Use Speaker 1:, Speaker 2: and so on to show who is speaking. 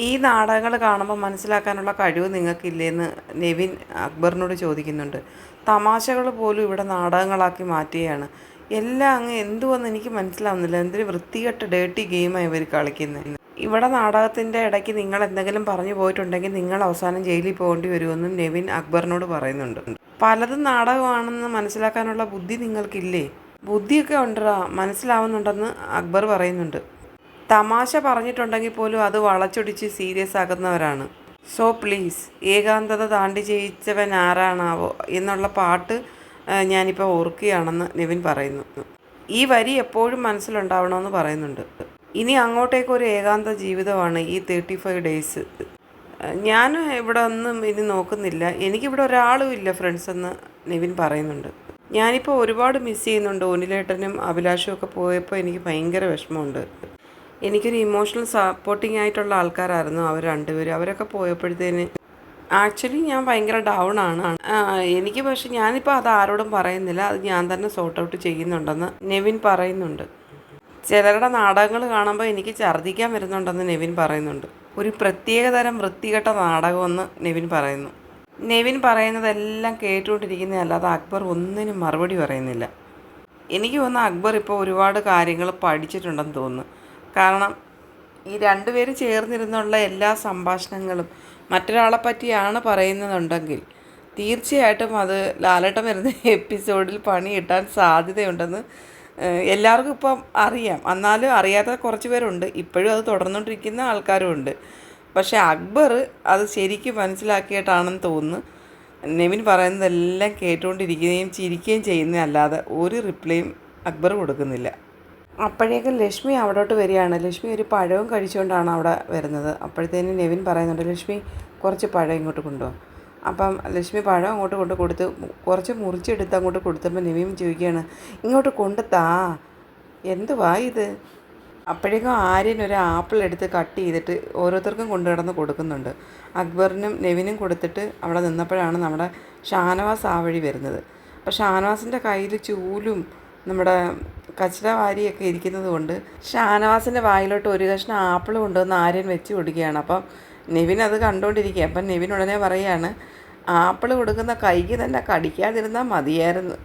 Speaker 1: ഈ നാടകങ്ങൾ കാണുമ്പോൾ മനസ്സിലാക്കാനുള്ള കഴിവ് നിങ്ങൾക്കില്ലേന്ന് നെവിൻ അക്ബറിനോട് ചോദിക്കുന്നുണ്ട്. തമാശകൾ പോലും ഇവിടെ നാടകങ്ങളാക്കി മാറ്റുകയാണ്. എല്ലാം അങ്ങ് എന്തുവെന്ന് എനിക്ക് മനസ്സിലാവുന്നില്ല. എന്തൊരു വൃത്തികെട്ട ഡേർട്ടി ഗെയിമാണ് ഇവർ കളിക്കുന്നത് ഇവിടെ നാടകത്തിന്റെ ഇടയ്ക്ക് നിങ്ങൾ എന്തെങ്കിലും പറഞ്ഞു പോയിട്ടുണ്ടെങ്കിൽ നിങ്ങൾ അവസാനം ജയിലിൽ പോകേണ്ടി വരുമെന്നും നെവിൻ അക്ബറിനോട് പറയുന്നുണ്ട്. പലതും നാടകമാണെന്ന് മനസ്സിലാക്കാനുള്ള ബുദ്ധി നിങ്ങൾക്കില്ലേ? ബുദ്ധിയൊക്കെ ഉണ്ടടാ. മനസ്സിലാവുന്നുണ്ടെന്ന് അക്ബർ പറയുന്നുണ്ട്. തമാശ പറഞ്ഞിട്ടുണ്ടെങ്കിൽ പോലും അത് വളച്ചൊടിച്ച് സീരിയസ് ആക്കുന്നവരാണ് സോ പ്ലീസ് ഏകാന്തത താണ്ടി ജയിച്ചവൻ ആരാണാവോ എന്നുള്ള പാട്ട് ഞാനിപ്പോൾ ഓർക്കുകയാണെന്ന് നിവിൻ പറയുന്നു. ഈ വരി എപ്പോഴും മനസ്സിലുണ്ടാവണമെന്ന് പറയുന്നുണ്ട്. ഇനി അങ്ങോട്ടേക്ക് ഒരു ഏകാന്ത ജീവിതമാണ് ഈ തേർട്ടി ഫൈവ് ഡേയ്സ്. ഞാൻ ഇവിടെ ഒന്നും ഇനി നോക്കുന്നില്ല. എനിക്കിവിടെ ഒരാളും ഇല്ല ഫ്രണ്ട്സ് എന്ന് നിവിൻ പറയുന്നുണ്ട്. ഞാനിപ്പോൾ ഒരുപാട് മിസ് ചെയ്യുന്നുണ്ട്. ഒനിലേട്ടനും അഭിലാഷും ഒക്കെ പോയപ്പോൾ എനിക്ക് ഭയങ്കര വിഷമമുണ്ട്. എനിക്കൊരു ഇമോഷണൽ സപ്പോർട്ടിംഗ് ആയിട്ടുള്ള ആൾക്കാരായിരുന്നു അവർ രണ്ടുപേരും. അവരൊക്കെ പോയപ്പോഴത്തേന് ആക്ച്വലി ഞാൻ ഭയങ്കര ഡൗൺ ആണ്. എനിക്ക് പക്ഷെ ഞാനിപ്പോൾ അത് ആരോടും പറയുന്നില്ല. അത് ഞാൻ തന്നെ സോർട്ട് ഔട്ട് ചെയ്യുന്നുണ്ടെന്ന് നെവിൻ പറയുന്നുണ്ട്. ചിലരുടെ നാടകങ്ങൾ കാണുമ്പോൾ എനിക്ക് ഛർദ്ദിക്കാൻ വരുന്നുണ്ടെന്ന് നെവിൻ പറയുന്നുണ്ട്. ഒരു പ്രത്യേകതരം വൃത്തികെട്ട നാടകമെന്ന് നെവിൻ പറയുന്നു. നെവിൻ പറയുന്നതെല്ലാം കേട്ടുകൊണ്ടിരിക്കുന്നതല്ലാതെ അക്ബർ ഒന്നിനും മറുപടി പറയുന്നില്ല. എനിക്ക് തോന്നുന്നു അക്ബർ ഇപ്പോൾ ഒരുപാട് കാര്യങ്ങൾ പഠിച്ചിട്ടുണ്ടെന്ന് തോന്നുന്നു. കാരണം ഈ രണ്ടുപേരും ചേർന്നിരുന്നുള്ള എല്ലാ സംഭാഷണങ്ങളും മറ്റൊരാളെ പറ്റിയാണ് പറയുന്നതുണ്ടെങ്കിൽ തീർച്ചയായിട്ടും അത് ലാലേട്ടൻ വരുന്ന എപ്പിസോഡിൽ പണി കിട്ടാൻ സാധ്യതയുണ്ടെന്ന് എല്ലാവർക്കും ഇപ്പം അറിയാം. എന്നാലും അറിയാത്ത കുറച്ച് പേരുണ്ട്. ഇപ്പോഴും അത് തുടർന്നുകൊണ്ടിരിക്കുന്ന ആൾക്കാരും ഉണ്ട് പക്ഷേ അക്ബർ അത് ശരിക്കും മനസ്സിലാക്കിയിട്ടാണെന്ന് തോന്നുന്നു. നെവിൻ പറയുന്നതെല്ലാം കേട്ടുകൊണ്ടിരിക്കുകയും ചിരിക്കുകയും ചെയ്യുന്നതല്ലാതെ ഒരു റിപ്ലൈയും അക്ബർ കൊടുക്കുന്നില്ല. അപ്പോഴേക്കും ലക്ഷ്മി അവിടോട്ട് വരികയാണ്. ലക്ഷ്മി ഒരു പഴവും കഴിച്ചുകൊണ്ടാണ് അവിടെ വരുന്നത്. അപ്പോഴത്തേനും നെവിൻ പറയുന്നുണ്ട് ലക്ഷ്മി കുറച്ച് പഴം ഇങ്ങോട്ട് കൊണ്ടുപോകും അപ്പം ലക്ഷ്മി പഴം അങ്ങോട്ട് കൊണ്ട് കൊടുത്ത് കുറച്ച് മുറിച്ചെടുത്ത് അങ്ങോട്ട് കൊടുത്തപ്പോൾ നെവിൻ ചോദിക്കുകയാണ് ഇങ്ങോട്ട് കൊണ്ട് താ എന്തുവാ ഇത്? അപ്പോഴേക്കും ആര്യൻ ഒരു ആപ്പിൾ എടുത്ത് കട്ട് ചെയ്തിട്ട് ഓരോരുത്തർക്കും കൊണ്ടു കിടന്ന് കൊടുക്കുന്നുണ്ട്. അക്ബറിനും നെവിനും കൊടുത്തിട്ട് അവിടെ നിന്നപ്പോഴാണ് നമ്മുടെ ഷാനവാസ് ആ വഴി വരുന്നത്. അപ്പോൾ ഷാനവാസിന്റെ കയ്യിൽ ചൂലും നമ്മുടെ കച്ചറ വാരിയൊക്കെ ഇരിക്കുന്നത് കൊണ്ട് ഷാനവാസിന്റെ വായിലോട്ട് ഒരു കഷ്ണം ആപ്പിൾ കൊണ്ടുവന്ന് ആര്യൻ വെച്ച് കൊടുക്കുകയാണ്. അപ്പം നിവിൻ അത് കണ്ടുകൊണ്ടിരിക്കുക അപ്പം നിവിൻ ഉടനെ പറയുകയാണ് ആപ്പിൾ കൊടുക്കുന്ന കൈക്ക് തന്നെ കടിക്കാതിരുന്നാൽ മതിയായിരുന്നു.